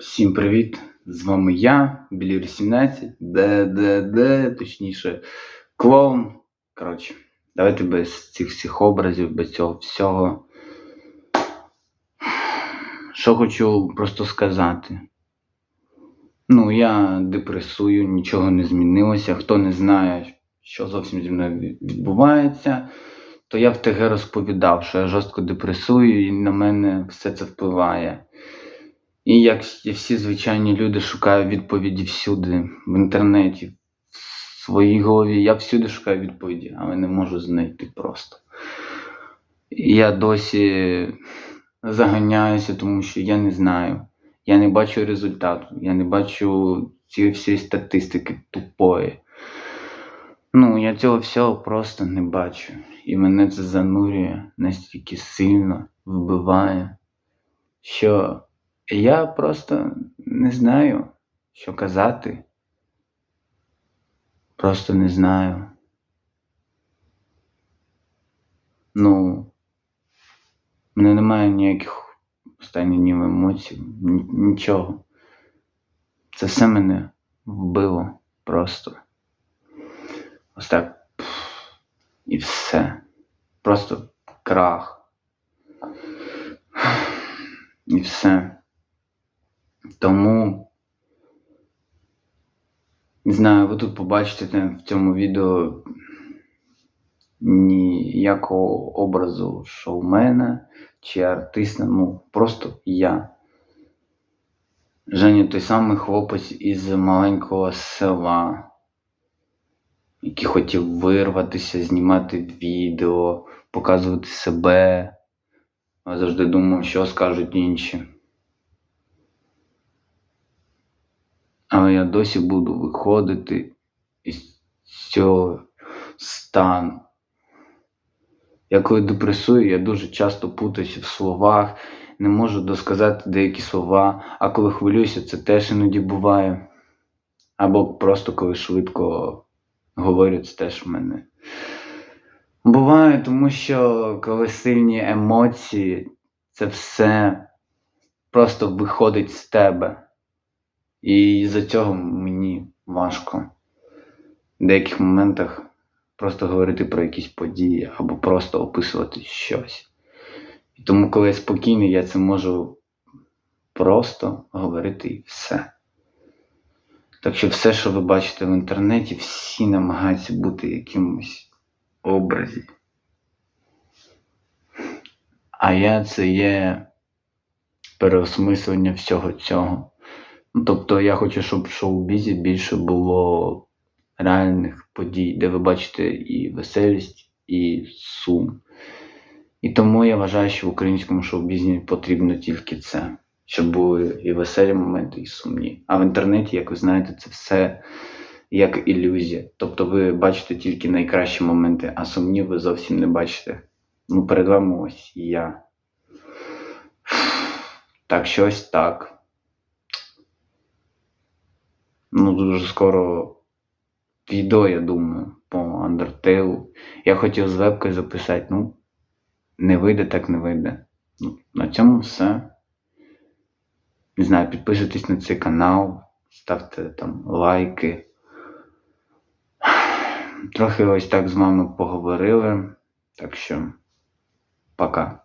Всім привіт! З вами я, Білір 17, ДДД, точніше, клоун. Коротше, давайте без цих всіх образів, без цього всього. Що хочу просто сказати. Ну, я депресую, нічого не змінилося. Хто не знає, що зовсім зі мною відбувається, то я в ТГ розповідав, що я жорстко депресую і на мене все це впливає. І як всі звичайні люди шукаю відповіді всюди, в інтернеті, в своїй голові. Я всюди шукаю відповіді, але не можу знайти просто. Я досі заганяюся, тому що я не знаю. Я не бачу результату, я не бачу цієї всієї статистики тупої. Ну, я цього всього просто не бачу. І мене це занурює настільки сильно, вбиває, що я просто не знаю, що казати. Просто не знаю. Ну, в мене немає ніяких останніх днів емоцій, нічого. Це все мене вбило просто. Ось так. І все. Просто крах. І все. Тому не знаю, ви тут побачите в цьому відео ніякого образу шоумена чи артиста, ну просто я. Женя той самий хлопець із маленького села, який хотів вирватися, знімати відео, показувати себе. А завжди думав, що скажуть інші. Але я досі буду виходити із цього стану. Я коли депресую, я дуже часто путаюся в словах, не можу досказати деякі слова, а коли хвилююся, це теж іноді буває. Або просто коли швидко говорю, це теж в мене. Буває, тому що коли сильні емоції, це все просто виходить з тебе. І з-за цього мені важко в деяких моментах просто говорити про якісь події або просто описувати щось. І тому, коли я спокійний, я це можу просто говорити і все. Так що все, що ви бачите в інтернеті, всі намагаються бути якимось образі. А я це є переосмислення всього цього. Ну, Тобто я хочу, щоб в шоу-бізі більше було реальних подій, де ви бачите і веселість, і сум. І тому я вважаю, що в українському шоу-бізі потрібно тільки це, щоб були і веселі моменти, і сумні. А в інтернеті, як ви знаєте, це все як ілюзія. Тобто ви бачите тільки найкращі моменти, а сумні ви зовсім не бачите. Ну, перед вами ось я. Так, що ось так. Ну, дуже скоро відео, я думаю, по Undertale. Я хотів з вебкою записати, ну, не вийде, так не вийде. Ну, на цьому все. Не знаю, підписуйтесь на цей канал, ставте там лайки. Трохи ось так з вами поговорили. Так що, пока.